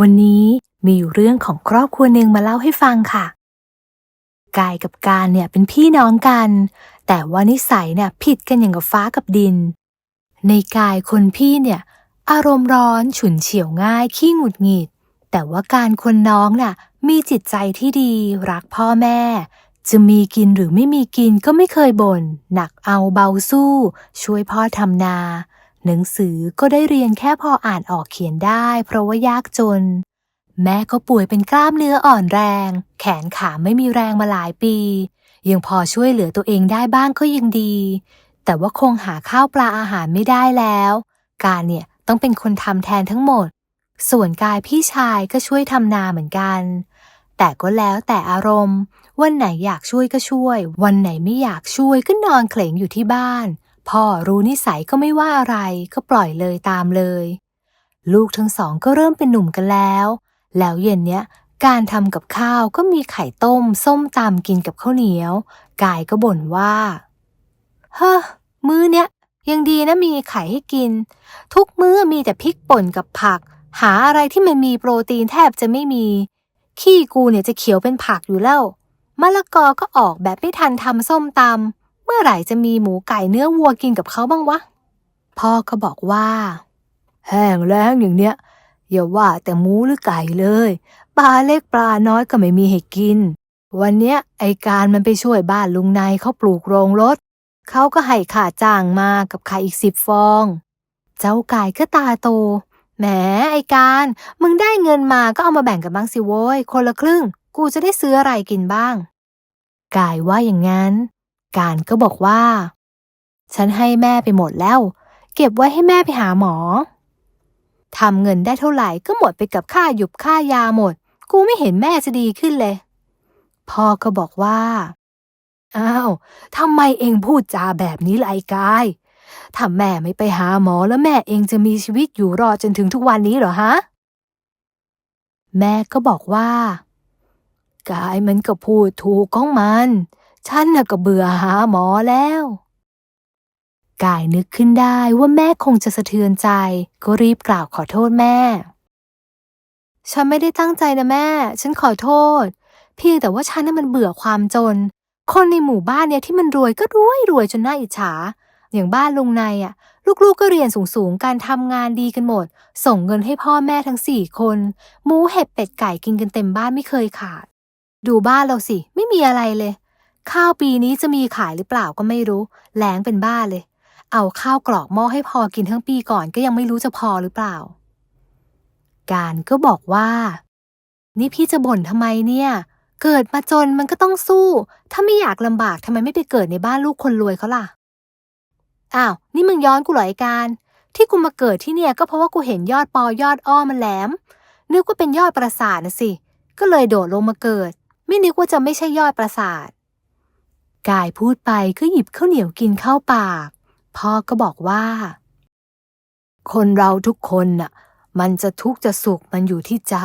วันนี้มีอยู่เรื่องของครอบครัวหนึ่งมาเล่าให้ฟังค่ะ กายกับการเนี่ยเป็นพี่น้องกัน แต่ว่านิสัยเนี่ยผิดกันอย่างกับฟ้ากับดิน ในกายคนพี่เนี่ย อารมณ์ร้อนฉุนเฉียวง่ายขี้หงุดหงิด แต่ว่าการคนน้องน่ะมีจิตใจที่ดีรักพ่อแม่ จะมีกินหรือไม่มีกินก็ไม่เคยบน่นหนักเอาเบาสู้ ช่วยพ่อทำนา หนังสือก็ได้เรียนแค่พออ่านออกเขียนได้ เพราะว่ายากจน แม่ก็ป่วยเป็นกล้ามเนื้ออ่อนแรง แขนขาไม่มีแรงมาหลายปี ยังพอช่วยเหลือตัวเองได้บ้างก็ยังดี แต่ว่าคงหาข้าวปลาอาหารไม่ได้แล้ว การเนี่ยต้องเป็นคนทำแทนทั้งหมด ส่วนกายพี่ชายก็ช่วยทำนาเหมือนกัน แต่ก็แล้วแต่อารมณ์ วันไหนอยากช่วยก็ช่วย วันไหนไม่อยากช่วยก็นอนเขลงอยู่ที่บ้าน พ่อรู้นิสัยก็ไม่ว่าอะไรก็ปล่อยเลยตามเลย ลูกทั้งสองก็เริ่มเป็นหนุ่มกันแล้ว แล้วเย็นเนี้ยการทำกับข้าวก็มีไข่ต้ม ส้มตำกินกับข้าวเหนียว กายก็บ่นว่าเฮ้อมื้อเนี้ยยังดีนะมีไข่ให้กิน ทุกมื้อมีแต่พริกป่นกับผัก หาอะไรที่มันมีโปรตีนแทบจะไม่มี ขี้กูเนี่ยจะเขียวเป็นผักอยู่แล้วมะละกอก็ออกแบบไม่ทันทำส้มตำ มื่อไหร่จะมีหมูไก่เนื้อวัวกินกับเขาบ้างวะ พ่อก็บอกว่า แห้งแล้งอย่างเนี้ยอย่าว่าแต่หมูหรือไก่เลย ปลาเล็กปลาน้อยก็ไม่มีให้กิน วันเนี้ยไอการมันไปช่วยบ้านลุงนายเขาปลูกโรงรถ เขาก็ให้ค่าจ้างมากับไข่อีกสิบฟอง เจ้าไก่ก็ตาโต แหมไอการ มึงได้เงินมาก็เอามาแบ่งกันบ้างสิโว้ย คนละครึ่ง กูจะได้ซื้ออะไรกินบ้าง กายว่าอย่างนั้น การก็บอกว่า ฉันให้แม่ไปหมดแล้ว เก็บไว้ให้แม่ไปหาหมอทำเงินได้เท่าไหร่ก็หมดไปกับค่าหยุบค่ายาหมด กูไม่เห็นแม่จะดีขึ้นเลย พ่อก็บอกว่า อ้าวทำไมเองพูดจาแบบนี้ล่ะไอ้กาย ถ้าแม่ไม่ไปหาหมอแล้วแม่เองจะมีชีวิตอยู่รอจนถึงทุกวันนี้เหรอฮะ แม่ก็บอกว่า กายมันก็พูดถูกของมัน ฉันน่ะก็เบื่อหาหมอแล้ว กายนึกขึ้นได้ว่าแม่คงจะสะเทือนใจ ก็รีบกล่าวขอโทษแม่ ฉันไม่ได้ตั้งใจนะแม่ ฉันขอโทษ เพียงแต่ว่าฉันน่ะมันเบื่อความจน คนในหมู่บ้านเนี่ยที่มันรวยก็รวยรวยจนน่าอิจฉา อย่างบ้านลุงในอะ ลูกๆก็เรียนสูงๆ การทำงานดีกันหมด ส่งเงินให้พ่อแม่ทั้งสี่คนหมูเห็ดเป็ดไก่กินกันเต็มบ้านไม่เคยขาด ดูบ้านเราสิ ไม่มีอะไรเลย ข้าวปีนี้จะมีขายหรือเปล่าก็ไม่รู้แล้งเป็นบ้าเลย เอาข้าวกรอกหม้อให้พอกินทั้งปีก่อนก็ยังไม่รู้จะพอหรือเปล่า การก็บอกว่า นี่พี่จะบ่นทำไมเนี่ย เกิดมาจนมันก็ต้องสู้ ถ้าไม่อยากลำบากทำไมไม่ไปเกิดในบ้านลูกคนรวยเขาล่ะอ้าวนี่มึงย้อนกูเหรอไอการ ที่กูมาเกิดที่เนี่ยก็เพราะว่ากูเห็นยอดปอยอดอ้อมันแหลม นึกว่าเป็นยอดปราสาทนะสิ ก็เลยโดดลงมาเกิด ไม่นึกว่าจะไม่ใช่ยอดปราสาท กายพูดไปก็หยิบข้าวเหนียวกินเข้าปาก พ่อก็บอกว่า คนเราทุกคนน่ะ มันจะทุกข์จะสุขมันอยู่ที่ใจ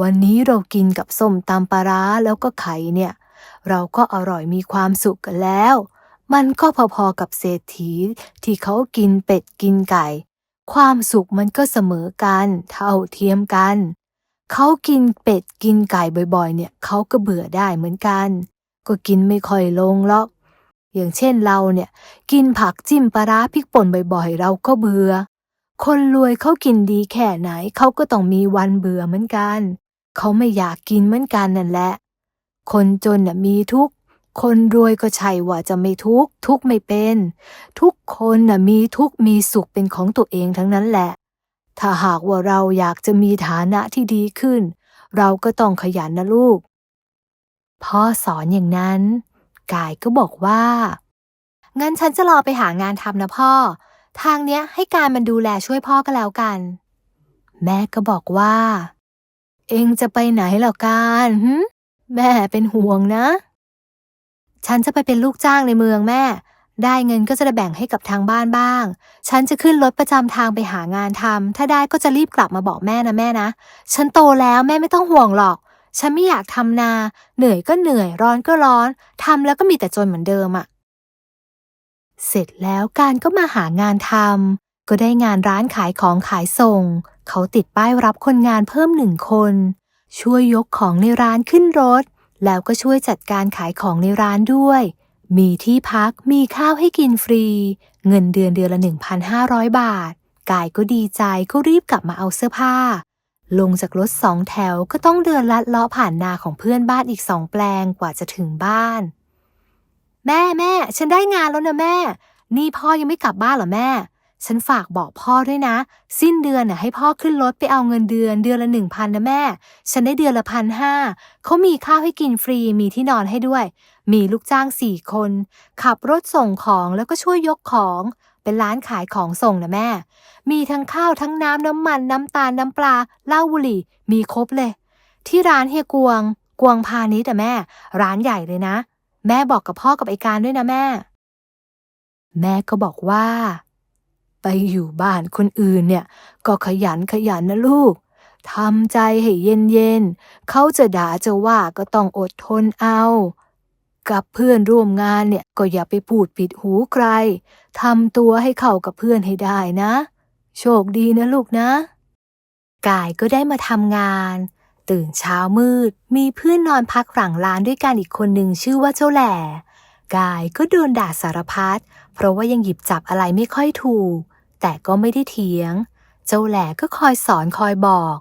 วันนี้เรากินกับส้มตำปลาร้าแล้วก็ไข่เนี่ย เราก็อร่อยมีความสุขกันแล้ว มันก็พอๆกับเศรษฐีที่เขากินเป็ดกินไก่ ความสุขมันก็เสมอกัน เท่าเทียมกัน เขากินเป็ดกินไก่บ่อยๆ เนี่ยเขาก็เบื่อได้เหมือนกัน ก็กินไม่ค่อยลงหรอก อย่างเช่นเราเนี่ย กินผักจิ้มปลาร้าพริกป่นบ่อยๆ เราก็เบื่อ คนรวยเขากินดีแค่ไหนเขาก็ต้องมีวันเบื่อเหมือนกัน เขาไม่อยากกินเหมือนกันนั่นแหละ คนจนน่ะมีทุกคนรวยก็ใช่ว่าจะไม่ทุกทุกไม่เป็น ทุกคนน่ะมีทุกมีสุขเป็นของตัวเองทั้งนั้นแหละ ถ้าหากว่าเราอยากจะมีฐานะที่ดีขึ้น เราก็ต้องขยันนะลูก พ่อสอนอย่างนั้น กายก็บอกว่า งั้นฉันจะรอไปหางานทำนะพ่อ ทางเนี้ยให้การมันดูแลช่วยพ่อก็แล้วกัน แม่ก็บอกว่า เองจะไปไหนหรอการแม่เป็นห่วงนะ ฉันจะไปเป็นลูกจ้างในเมืองแม่ ได้เงินก็จะได้แบ่งให้กับทางบ้านบ้าง ฉันจะขึ้นรถประจำทางไปหางานทำถ้าได้ก็จะรีบกลับมาบอกแม่นะแม่นะ ฉันโตแล้วแม่ไม่ต้องห่วงหรอก ฉันไม่อยากทำนา เหนื่อยก็เหนื่อยร้อนก็ร้อนทำแล้วก็มีแต่จนเหมือนเดิมอะเสร็จแล้วการก็มาหางานทำก็ได้งานร้านขายของขายส่ง เขาติดป้ายรับคนงานเพิ่มหนึ่งคน ช่วยยกของในร้านขึ้นรถ แล้วก็ช่วยจัดการขายของในร้านด้วย มีที่พักมีข้าวให้กินฟรี เงินเดือนเดือนละ 1,500 บาท กายก็ดีใจก็รีบกลับมาเอาเสื้อผ้า ลงจากรถสองแถวก็ต้องเดินลัดเลาะผ่านนาของเพื่อนบ้านอีกสองแปลงกว่าจะถึงบ้าน แม่แม่ ฉันได้งานแล้วนะแม่ นี่พ่อยังไม่กลับบ้านหรอแม่ ฉันฝากบอกพ่อด้วยนะ สิ้นเดือนน่ะให้พ่อขึ้นรถไปเอาเงินเดือนเดือนละหนึ่งพันนะแม่ ฉันได้เดือนละพันห้าเขามีข้าวให้กินฟรีมีที่นอนให้ด้วย มีลูกจ้างสี่คน ขับรถส่งของแล้วก็ช่วยยกของ เป็นร้านขายของส่งนะแม่ มีทั้งข้าวทั้งน้ำน้ำมันน้ำตาลน้ำปลาเหล้าบุหรี่ มีครบเลย ที่ร้านเฮียกวง กวงพาณิชย์แต่แม่ ร้านใหญ่เลยนะ แม่บอกกับพ่อกับไอการด้วยนะแม่ แม่ก็บอกว่า ไปอยู่บ้านคนอื่นเนี่ย ก็ขยันขยันนะลูกทำใจให้เย็นเย็นๆเขาจะด่าจะว่าก็ต้องอดทนเอา กับเพื่อนร่วมงานเนี่ยก็อย่าไปพูดปิดหูใครทำตัวให้เข้ากับเพื่อนให้ได้นะ โชคดีนะลูกนะ กายก็ได้มาทำงาน ตื่นเช้ามืด มีเพื่อนนอนพักหลังร้านด้วยกันอีกคนหนึ่งชื่อว่าเจ้าแหล่ กายก็โดนด่าสารพัดเพราะว่ายังหยิบจับอะไรไม่ค่อยถูก แต่ก็ไม่ได้เถียง เจ้าแหล่ก็คอยสอนคอยบอก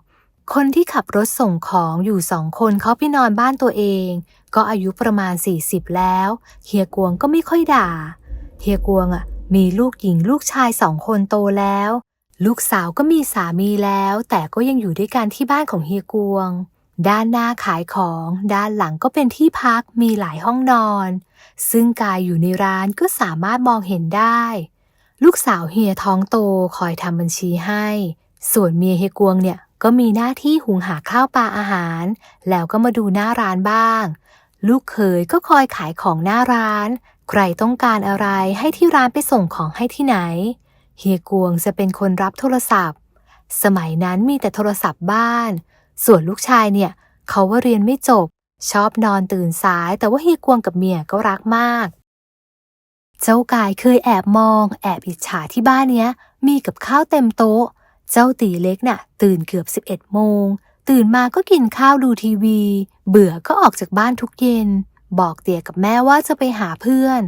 คนที่ขับรถส่งของอยู่สองคนเขาไปนอนบ้านตัวเอง ก็อายุประมาณ 40 แล้วเฮียกวงก็ไม่ค่อยด่าเฮียกวงอะมีลูกหญิงลูกชายสองคนโตแล้ว ลูกสาวก็มีสามีแล้ว แต่ก็ยังอยู่ด้วยกันที่บ้านของเฮียกวง ด้านหน้าขายของ ด้านหลังก็เป็นที่พักมีหลายห้องนอน ซึ่งกายอยู่ในร้านก็สามารถมองเห็นได้ ลูกสาวเฮียท้องโตคอยทำบัญชีให้ ส่วนเมียเฮียกวงเนี่ย ก็มีหน้าที่หุงหาข้าวปลาอาหาร แล้วก็มาดูหน้าร้านบ้าง ลูกเขยก็คอยขายของหน้าร้าน ใครต้องการอะไรให้ที่ร้านไปส่งของให้ที่ไหน เฮียกวงจะเป็นคนรับโทรศัพท์ สมัยนั้นมีแต่โทรศัพท์บ้าน ส่วนลูกชายเนี่ย เขาว่าเรียนไม่จบ ชอบนอนตื่นสาย แต่ว่าเฮียกวงกับเมียก็รักมาก เจ้ากายเคยแอบมอง แอบอิจฉาที่บ้านเนี้ย มีกับข้าวเต็มโต๊ะ เจ้าตีเล็กน่ะ ตื่นเกือบ 11 โมง ตื่นมาก็กินข้าวดูทีวี เบื่อก็ออกจากบ้านทุกเย็น บอกเตี่ยกับแม่ว่าจะไปหาเพื่อน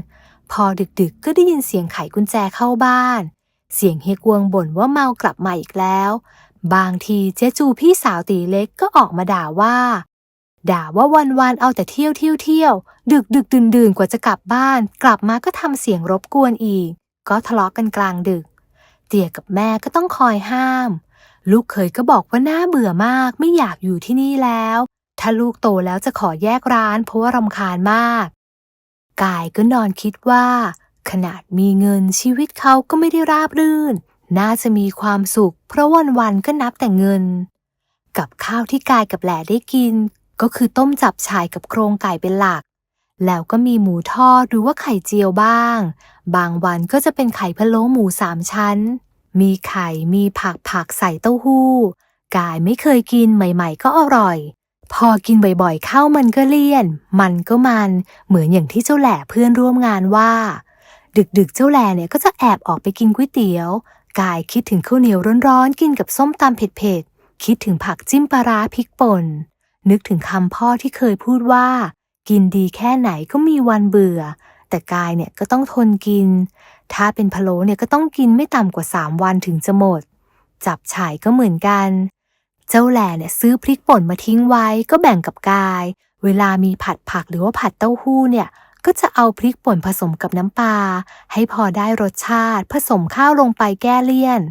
พอดึกๆก็ได้ยินเสียงไขกุญแจเข้าบ้าน เสียงเฮกวงบ่นว่าเมากลับมาอีกแล้ว บางทีเจ๊จูพี่สาวตีเล็กก็ออกมาด่าว่า ด่าว่าวันๆเอาแต่เที่ยวเที่ยวเที่ยวดึกดึกดื่นดื่นๆกว่าจะกลับบ้าน กลับมาก็ทำเสียงรบกวนอีก ก็ทะเลาะกันกลางดึก เตี่ยกับแม่ก็ต้องคอยห้าม ลูกเคยก็บอกว่าน่าเบื่อมากไม่อยากอยู่ที่นี่แล้ว ถ้าลูกโตแล้วจะขอแยกร้านเพราะว่ารำคาญมาก กายก็นอนคิดว่า ขนาดมีเงินชีวิตเขาก็ไม่ได้ราบรื่น น่าจะมีความสุข เพราะวันๆก็นับแต่เงิน กับข้าวที่กายกับแหล่ได้กิน ก็คือต้มจับฉ่ายกับโครงไก่เป็นหลัก แล้วก็มีหมูทอดหรือว่าไข่เจียวบ้าง บางวันก็จะเป็นไข่พะโล้หมูสามชั้น มีไข่มีผักผักใส่เต้าหู้ กายไม่เคยกินใหม่ ๆ ก็อร่อย พอกินบ่อยๆเข้ามันก็เลี่ยน มันก็มัน เหมือนอย่างที่เจ้าแหล่เพื่อนร่วมงานว่า ดึกๆเจ้าแหล่เนี่ยก็จะแอบออกไปกินก๋วยเตี๋ยว กายคิดถึงข้าวเหนียวร้อนๆกินกับส้มตำเผ็ดๆคิดถึงผักจิ้มปลาร้าพริกป่นนึกถึงคำพ่อที่เคยพูดว่า กินดีแค่ไหนก็มีวันเบื่อ แต่กายเนี่ยก็ต้องทนกิน ถ้าเป็นพะโล้เนี่ยก็ต้องกินไม่ต่ำกว่าสามวันถึงจะหมด จับฉ่ายก็เหมือนกัน เจ้าแหล่เนี่ยซื้อพริกป่นมาทิ้งไว้ก็แบ่งกับกาย เวลามีผัดผักหรือว่าผัดเต้าหู้เนี่ยก็จะเอาพริกป่นผสมกับน้ำปลาให้พอได้รสชาติ ผสมข้าวลงไปแก้เลี่ยน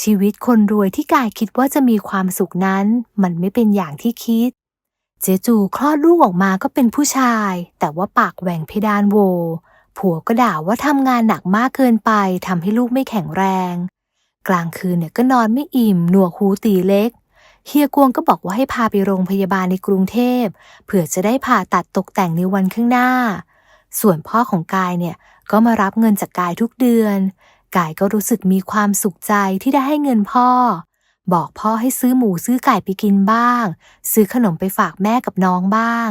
ชีวิตคนรวยที่กายคิดว่าจะมีความสุขนั้น มันไม่เป็นอย่างที่คิด เจจูคลอดลูกออกมาก็เป็นผู้ชาย แต่ว่าปากแหว่งเพดานโว ผัวก็ด่าว่าทำงานหนักมากเกินไปทำให้ลูกไม่แข็งแรง กลางคืนเนี่ยก็นอนไม่อิ่ม หนวกหูตีเล็ก เฮียกวงก็บอกว่าให้พาไปโรงพยาบาลในกรุงเทพเผื่อจะได้ผ่าตัดตกแต่งในวันข้างหน้า ส่วนพ่อของกายเนี่ยก็มารับเงินจากกายทุกเดือน กายก็รู้สึกมีความสุขใจที่ได้ให้เงินพ่อ บอกพ่อให้ซื้อหมูซื้อไก่ไปกินบ้าง ซื้อขนมไปฝากแม่กับน้องบ้าง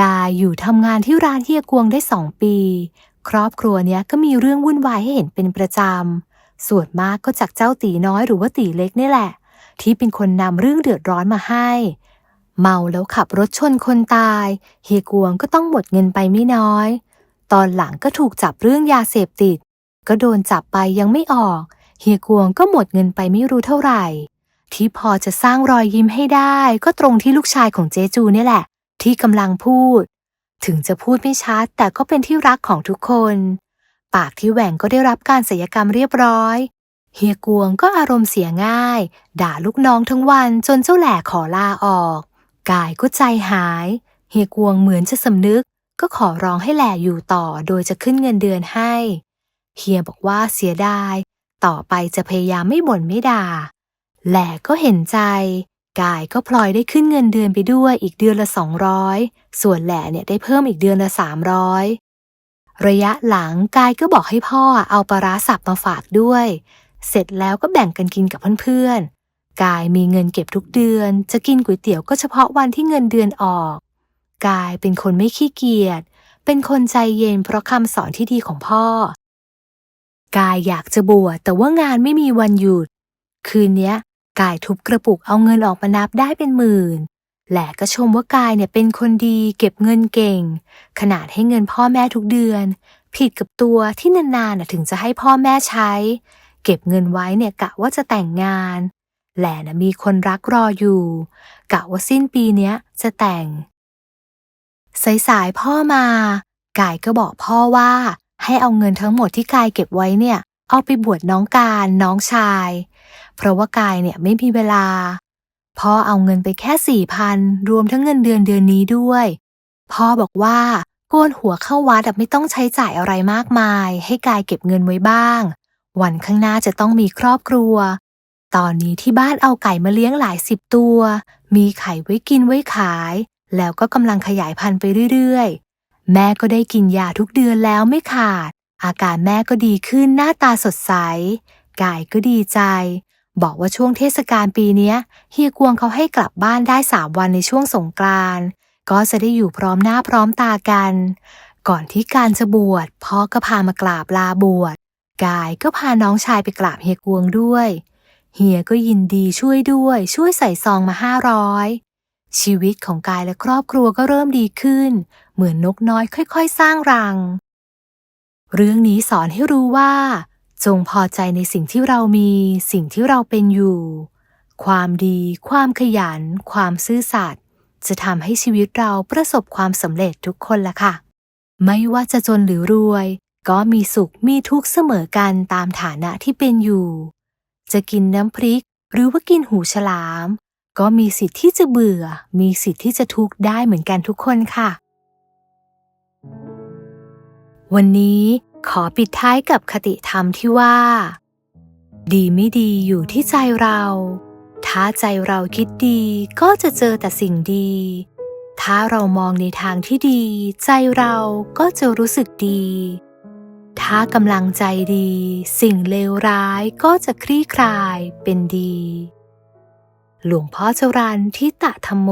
กายอยู่ทำงานที่ร้านเฮียกวงได้สองปี ครอบครัวเนี้ยก็มีเรื่องวุ่นวายให้เห็นเป็นประจำ ส่วนมากก็จากเจ้าตีน้อยหรือว่าตีเล็กนี่แหละ ที่เป็นคนนำเรื่องเดือดร้อนมาให้ เมาแล้วขับรถชนคนตาย เฮียกวงก็ต้องหมดเงินไปไม่น้อย ตอนหลังก็ถูกจับเรื่องยาเสพติด ก็โดนจับไปยังไม่ออก เฮียกวงก็หมดเงินไปไม่รู้เท่าไหร่ ที่พอจะสร้างรอยยิ้มให้ได้ก็ตรงที่ลูกชายของเจจูเนี่ยแหละ ที่กำลังพูด ถึงจะพูดไม่ชัดแต่ก็เป็นที่รักของทุกคน ปากที่แหว่งก็ได้รับการศัลยกรรมเรียบร้อย เฮียกวงก็อารมณ์เสียง่าย ด่าลูกน้องทั้งวันจนเจ้าแหล่ขอลาออก กายก็ใจหาย เฮียกวงเหมือนจะสำนึก ก็ขอร้องให้แหล่อยู่ต่อโดยจะขึ้นเงินเดือนให้ เฮียบอกว่าเสียดาย ต่อไปจะพยายามไม่บ่นไม่ด่า แหล่ก็เห็นใจ กายก็พลอยได้ขึ้นเงินเดือนไปด้วยอีกเดือนละสองร้อยส่วนแหล่เนี่ยได้เพิ่มอีกเดือนละสามร้อยระยะหลังกายก็บอกให้พ่อเอาปลาร้าสับมาฝากด้วย เสร็จแล้วก็แบ่งกันกินกับเพื่อนๆ กายมีเงินเก็บทุกเดือน จะกินก๋วยเตี๋ยวก็เฉพาะวันที่เงินเดือนออก กายเป็นคนไม่ขี้เกียจ เป็นคนใจเย็นเพราะคำสอนที่ดีของพ่อ กายอยากจะบวชแต่ว่างานไม่มีวันหยุด คืนเนี้ย กายทุบกระปุกเอาเงินออกมานับได้เป็นหมื่นแหละก็ชมว่ากายเนี่ยเป็นคนดี เก็บเงินเก่ง ขนาดให้เงินพ่อแม่ทุกเดือน ผิดกับตัวที่นานๆน่ะถึงจะให้พ่อแม่ใช้ เก็บเงินไว้เนี่ยกะว่าจะแต่งงาน แหละนะมีคนรักรออยู่ กะว่าสิ้นปีเนี้ยจะแต่ง สายๆพ่อมา กายก็บอกพ่อว่า ให้เอาเงินทั้งหมดที่กายเก็บไว้เนี่ย เอาไปบวชน้องการน้องชาย เพราะว่ากายเนี่ยไม่มีเวลา พ่อเอาเงินไปแค่สี่พันรวมทั้งเงินเดือนเดือนนี้ด้วย พ่อบอกว่าโกนหัวเข้าวัดอะไม่ต้องใช้จ่ายอะไรมากมาย ให้กายเก็บเงินไว้บ้าง วันข้างหน้าจะต้องมีครอบครัว ตอนนี้ที่บ้านเอาไก่มาเลี้ยงหลายสิบตัว มีไข่ไว้กินไว้ขาย แล้วก็กำลังขยายพันธุ์ไปเรื่อยๆ แม่ก็ได้กินยาทุกเดือนแล้วไม่ขาด อาการแม่ก็ดีขึ้นหน้าตาสดใส กายก็ดีใจ บอกว่าช่วงเทศกาลปีนี้เฮียกวงเขาให้กลับบ้านได้สามวันในช่วงสงกรานต์ก็จะได้อยู่พร้อมหน้าพร้อมตากัน ก่อนที่การจะบวชพ่อก็พามากราบลาบวชกายก็พาน้องชายไปกราบเฮียกวงด้วย เฮียก็ยินดีช่วยด้วยช่วยใส่ซองมาห้าร้อย ชีวิตของกายและครอบครัวก็เริ่มดีขึ้น เหมือนนกน้อยค่อย ๆ สร้างรัง เรื่องนี้สอนให้รู้ว่า จงพอใจในสิ่งที่เรามี สิ่งที่เราเป็นอยู่ ความดี ความขยัน ความซื่อสัตย์จะทำให้ชีวิตเราประสบความสำเร็จทุกคนละค่ะ ไม่ว่าจะจนหรือรวย ก็มีสุขมีทุกข์เสมอกันตามฐานะที่เป็นอยู่ จะกินน้ำพริกหรือว่ากินหูฉลาม ก็มีสิทธิ์ที่จะเบื่อ มีสิทธิ์ที่จะทุกข์ได้เหมือนกันทุกคนค่ะ วันนี้ขอปิดท้ายกับคติธรรมที่ว่า ดีไม่ดีอยู่ที่ใจเรา ถ้าใจเราคิดดีก็จะเจอแต่สิ่งดี ถ้าเรามองในทางที่ดี ใจเราก็จะรู้สึกดี ถ้ากำลังใจดี สิ่งเลวร้ายก็จะคลี่คลายเป็นดี หลวงพ่อจรันทิตะธรรมโม